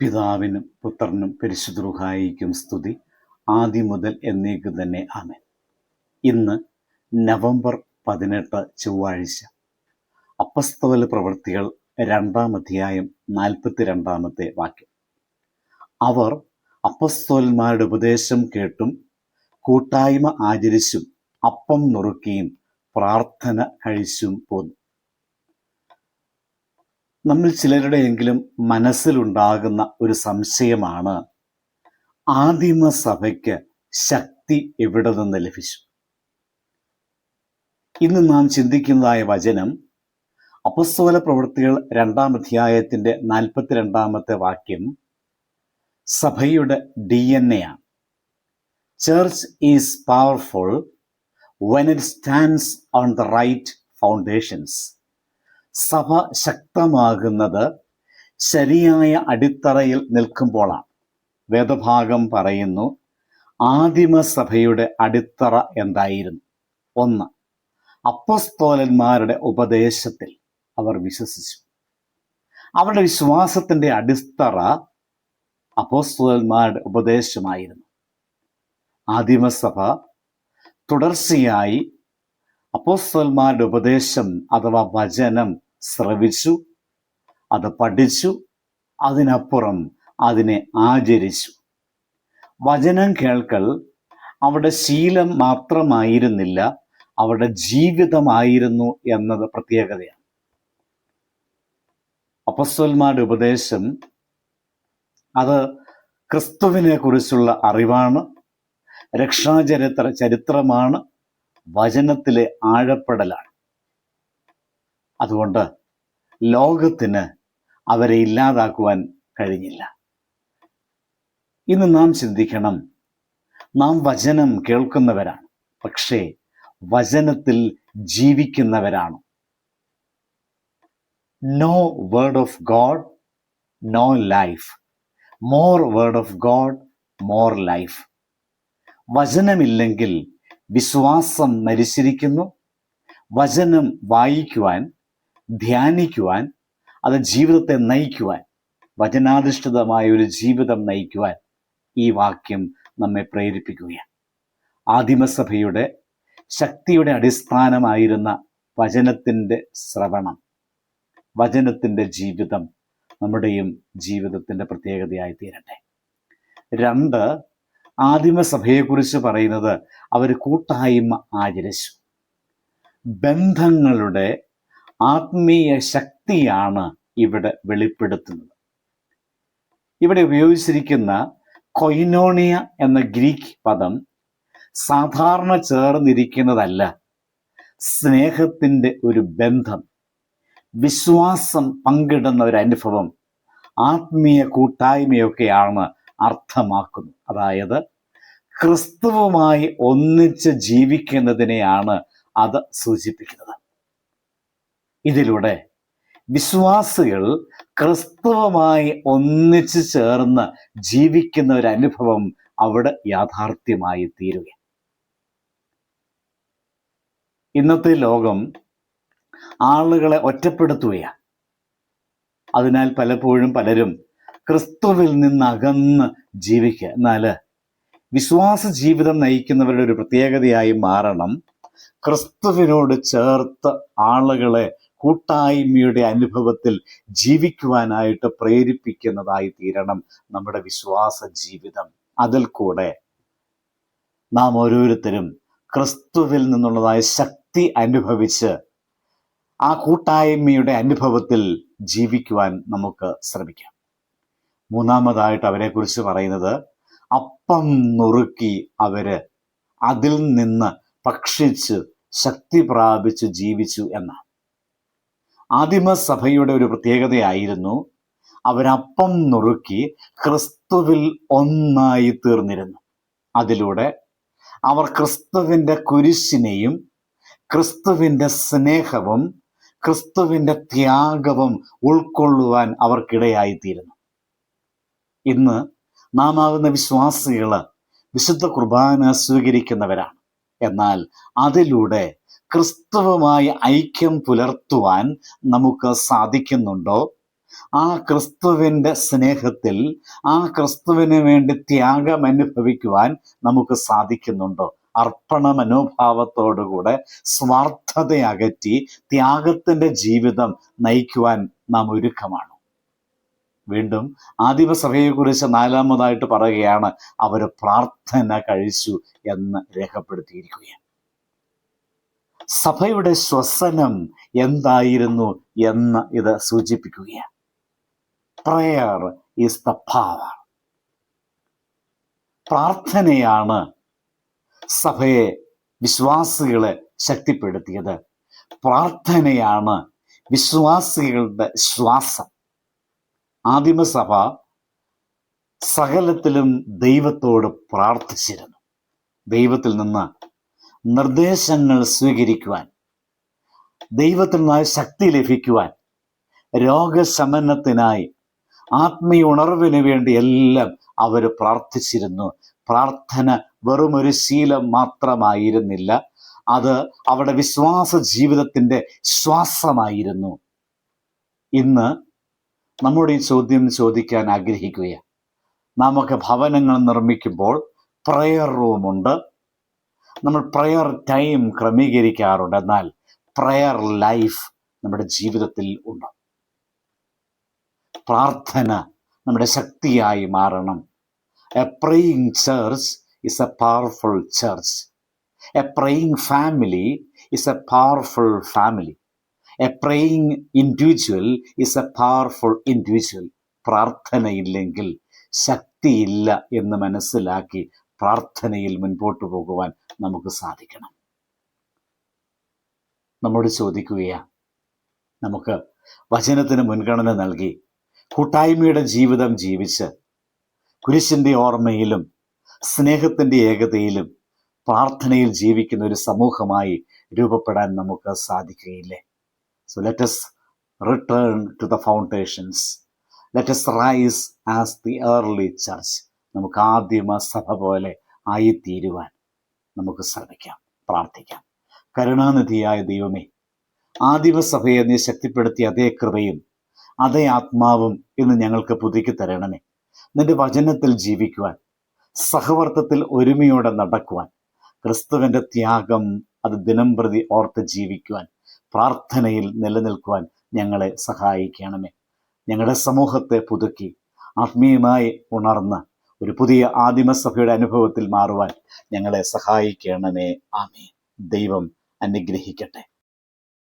പിതാവിനും പുത്രനും പരിശുദ്ധുഹായിക്കും സ്തുതി. ആദ്യം മുതൽ എന്നേക്ക് തന്നെ ആമേൻ. ഇന്ന് നവംബർ പതിനെട്ട് ചൊവ്വാഴ്ച. അപ്പസ്തോല പ്രവൃത്തികൾ രണ്ടാം അധ്യായം നാൽപ്പത്തി രണ്ടാമത്തെ വാക്യം. അവർ അപ്പസ്തോലന്മാരുടെ ഉപദേശം കേട്ടും കൂട്ടായ്മ ആചരിച്ചും അപ്പം നുറുക്കിയും പ്രാർത്ഥന കഴിച്ചും പോന്നു. നമ്മൾ ചിലരുടെയെങ്കിലും മനസ്സിലുണ്ടാകുന്ന ഒരു സംശയമാണ് ആദിമ സഭയ്ക്ക് ശക്തി എവിടെ നിന്ന് ലഭിച്ചു? ഇന്ന് നാം ചിന്തിക്കുന്നതായ വചനം അപസ്തോല പ്രവൃത്തികൾ രണ്ടാം അധ്യായത്തിന്റെ നാൽപ്പത്തിരണ്ടാമത്തെ വാക്യം സഭയുടെ ഡി എൻ എ ആണ് church is powerful when it stands on the right foundations സഭ ശക്തമാകുന്നത് ശരിയായ അടിത്തറയിൽ നിൽക്കുമ്പോളാണ്. വേദഭാഗം പറയുന്നു ആദിമസഭയുടെ അടിത്തറ എന്തായിരുന്നു? ഒന്ന് അപ്പസ്തോലന്മാരുടെ ഉപദേശത്തിൽ അവർ വിശ്വസിച്ചു. അവരുടെ വിശ്വാസത്തിന്റെ അടിത്തറ അപ്പോസ്തോലന്മാരുടെ ഉപദേശമായിരുന്നു. ആദിമസഭ തുടർച്ചയായി അപ്പോസ്തലന്മാരുടെ ഉപദേശം അഥവാ വചനം ശ്രവിച്ചു അത് പഠിച്ചു അതിനപ്പുറം അതിനെ ആചരിച്ചു. വചനം കേൾക്കൽ അവിടെ ശീലം മാത്രമായിരുന്നില്ല അവിടെ ജീവിതമായിരുന്നു എന്നത് പ്രത്യേകതയാണ്. അപ്പസ്വന്മാരുടെ ഉപദേശം അത് ക്രിസ്തുവിനെ കുറിച്ചുള്ള അറിവാണ് രക്ഷാചരിത്ര ചരിത്രമാണ് വചനത്തിലെ ആഴപ്പെടലാണ്. അതുകൊണ്ട് ലോകത്തിന് അവരെ ഇല്ലാതാക്കുവാൻ കഴിഞ്ഞില്ല. ഇന്ന് നാം ചിന്തിക്കണം നാം വചനം കേൾക്കുന്നവരാണ് പക്ഷേ വചനത്തിൽ ജീവിക്കുന്നവരാണ്. No word of God no life more word of God more life വചനമില്ലെങ്കിൽ വിശ്വാസം മരിച്ചിരിക്കുന്നു വചനം വായിക്കുവാൻ ധ്യാനിക്കുവാൻ അത് ജീവിതത്തെ നയിക്കുവാൻ വചനാധിഷ്ഠിതമായ ഒരു ജീവിതം നയിക്കുവാൻ ഈ വാക്യം നമ്മെ പ്രേരിപ്പിക്കുകയാണ്. ആദിമസഭയുടെ ശക്തിയുടെ അടിസ്ഥാനമായിരുന്ന വചനത്തിന്റെ ശ്രവണം വചനത്തിന്റെ ജീവിതം നമ്മുടെയും ജീവിതത്തിന്റെ പ്രത്യേകതയായി തീരട്ടെ. രണ്ട് ആദിമസഭയെക്കുറിച്ച് പറയുന്നത് അവർ കൂട്ടായ്മ ആചരിച്ചു. ബന്ധങ്ങളുടെ ആത്മീയ ശക്തിയാണ് ഇവിടെ വെളിപ്പെടുത്തുന്നത്. ഇവിടെ ഉപയോഗിച്ചിരിക്കുന്ന കൊയിനോണിയ എന്ന ഗ്രീക്ക് പദം സാധാരണ ചേർന്നിരിക്കുന്നതല്ല. സ്നേഹത്തിന്റെ ഒരു ബന്ധം വിശ്വാസം പങ്കിടുന്ന ഒരു അനുഭവം ആത്മീയ കൂട്ടായ്മയൊക്കെയാണ് അർത്ഥമാക്കുന്നത്. അതായത് ക്രിസ്തുവുമായി ഒന്നിച്ച് ജീവിക്കുന്നതിനെയാണ് അത് സൂചിപ്പിക്കുന്നത്. ഇതിലൂടെ വിശ്വാസികൾ ക്രിസ്തുവുമായി ഒന്നിച്ചു ചേർന്ന് ജീവിക്കുന്ന ഒരു അനുഭവം അവിടെ യാഥാർത്ഥ്യമായി തീരുക ഇന്നത്തെ ലോകം ആളുകളെ ഒറ്റപ്പെടുത്തുകയാണ്. അതിനാൽ പലപ്പോഴും പലരും ക്രിസ്തുവിൽ നിന്ന് അകന്ന് ജീവിക്കുക. എന്നാൽ വിശ്വാസ ജീവിതം നയിക്കുന്നവരുടെ ഒരു പ്രത്യേകതയായി മാറണം. ക്രിസ്തുവിനോട് ചേർത്ത് ആളുകളെ കൂട്ടായ്മയുടെ അനുഭവത്തിൽ ജീവിക്കുവാനായിട്ട് പ്രേരിപ്പിക്കുന്നതായി തീരണം നമ്മുടെ വിശ്വാസ ജീവിതം. അതിൽ കൂടെ നാം ഓരോരുത്തരും ക്രിസ്തുവിൽ നിന്നുള്ളതായ ശക്തി അനുഭവിച്ച് ആ കൂട്ടായ്മയുടെ അനുഭവത്തിൽ ജീവിക്കുവാൻ നമുക്ക് ശ്രമിക്കാം. മൂന്നാമതായിട്ട് അവരെക്കുറിച്ച് പറയുന്നത് അപ്പം നുറുക്കി അവർ അതിൽ നിന്ന് ഭക്ഷിച്ച് ശക്തി പ്രാപിച്ച് ജീവിച്ചു എന്നാണ്. ആദിമസഭയുടെ ഒരു പ്രത്യേകതയായിരുന്നു അവരപ്പം നുറുക്കി ക്രിസ്തുവിൽ ഒന്നായി തീർന്നിരുന്നു. അതിലൂടെ അവർ ക്രിസ്തുവിന്റെ കുരിശിനെയും ക്രിസ്തുവിന്റെ സ്നേഹവും ക്രിസ്തുവിന്റെ ത്യാഗവും ഉൾക്കൊള്ളുവാൻ അവർക്കിടയായിത്തീരുന്നു. ഇന്ന് നാം ആകുന്ന വിശ്വാസികൾ വിശുദ്ധ കുർബാന സ്വീകരിക്കുന്നവരാണ്. എന്നാൽ അതിലൂടെ ക്രിസ്തുവുമായി ഐക്യം പുലർത്തുവാൻ നമുക്ക് സാധിക്കുന്നുണ്ടോ? ആ ക്രിസ്തുവിന്റെ സ്നേഹത്തിൽ ആ ക്രിസ്തുവിന് വേണ്ടി ത്യാഗം അനുഭവിക്കുവാൻ നമുക്ക് സാധിക്കുന്നുണ്ടോ? അർപ്പണ മനോഭാവത്തോടുകൂടെ സ്വാർത്ഥത അകറ്റി ത്യാഗത്തിന്റെ ജീവിതം നയിക്കുവാൻ നാം ഒരുക്കമാണ്? വീണ്ടും ആദിമസഭയെക്കുറിച്ച് നാലാമതായിട്ട് പറയുകയാണ് അവർ പ്രാർത്ഥന കഴിച്ചു എന്ന് രേഖപ്പെടുത്തിയിരിക്കുകയാണ്. സഭയുടെ ശ്വസനം എന്തായിരുന്നു എന്ന് ഇത് സൂചിപ്പിക്കുകയാണ്. പ്രയർ ഈസ് ദ പവർ പ്രാർത്ഥനയാണ് സഭയെ വിശ്വാസികളെ ശക്തിപ്പെടുത്തിയത്. പ്രാർത്ഥനയാണ് വിശ്വാസികളുടെ ശ്വാസം. ആദിമസഭ സകലത്തിലും ദൈവത്തോട് പ്രാർത്ഥിച്ചിരുന്നു. ദൈവത്തിൽ നിന്ന് നിർദ്ദേശങ്ങൾ സ്വീകരിക്കുവാൻ ദൈവത്തിൽ നിന്നായി ശക്തി ലഭിക്കുവാൻ രോഗശമനത്തിനായി ആത്മീയ ഉണർവിന് വേണ്ടി എല്ലാം അവർ പ്രാർത്ഥിച്ചിരുന്നു. പ്രാർത്ഥന വെറും ഒരു ശീലം മാത്രമായിരുന്നില്ല. അത് അവരുടെ വിശ്വാസ ജീവിതത്തിന്റെ ശ്വാസമായിരുന്നു. ഇന്ന് നമ്മുടെ ഈ ചോദ്യം ചോദിക്കാൻ ആഗ്രഹിക്കുകയാണ്. നമുക്ക് ഭവനങ്ങൾ നിർമ്മിക്കുമ്പോൾ പ്രയർ റൂമുണ്ട് നമ്മൾ പ്രയർ ടൈം ക്രമീകരിക്കാറുണ്ട്. എന്നാൽ പ്രയർ ലൈഫ് നമ്മുടെ ജീവിതത്തിൽ ഉണ്ട്. പ്രാർത്ഥന നമ്മുടെ ശക്തിയായി മാറണം. A praying church is a powerful church a praying family is a powerful family a praying individual is a powerful individual പ്രാർത്ഥനയില്ലെങ്കിൽ ശക്തിയില്ല എന്ന് മനസ്സിലാക്കി പ്രാർത്ഥനയിൽ മുൻപോട്ട് പോകുവാൻ നമുക്ക് സാധിക്കണം. നമ്മോട് ചോദിക്കുകയാ നമുക്ക് വചനത്തിന് മുൻഗണന നൽകി കൂട്ടായ്മയുടെ ജീവിതം ജീവിച്ച് കുരിശിന്റെ ഓർമ്മയിലും സ്നേഹത്തിന്റെ ഏകതയിലും പ്രാർത്ഥനയിൽ ജീവിക്കുന്ന ഒരു സമൂഹമായി രൂപപ്പെടാൻ നമുക്ക് സാധിക്കുകയില്ലേ? So let's return to the foundations let's rise as the early church നമുക്ക് ആദ്യമ സഭ പോലെ ആയിത്തീരുവാൻ. നമുക്ക് ശ്രമിക്കാം പ്രാർത്ഥിക്കാം. കരുണാനിധിയായ ദൈവമേ ആദിമസഭയെ നീ ശക്തിപ്പെടുത്തിയ അതേ കൃപയും അതേ ആത്മാവും ഇന്ന് ഞങ്ങൾക്ക് പുതുക്കി തരണമേ. നിന്റെ വചനത്തിൽ ജീവിക്കുവാൻ സഹവർത്തത്തിൽ ഒരുമയോടെ നടക്കുവാൻ ക്രിസ്തുവിന്റെ ത്യാഗം അത് ദിനം പ്രതി ഓർത്ത് ജീവിക്കുവാൻ പ്രാർത്ഥനയിൽ നിലനിൽക്കുവാൻ ഞങ്ങളെ സഹായിക്കണമേ. ഞങ്ങളുടെ സമൂഹത്തെ പുതുക്കി ആത്മീയമായി ഉണർന്ന് ഒരു പുതിയ ആദിമസഭയുടെ അനുഭവത്തിൽ മാറുവാൻ ഞങ്ങളെ സഹായിക്കണമേ. ആമേ ദൈവം അനുഗ്രഹിക്കട്ടെ.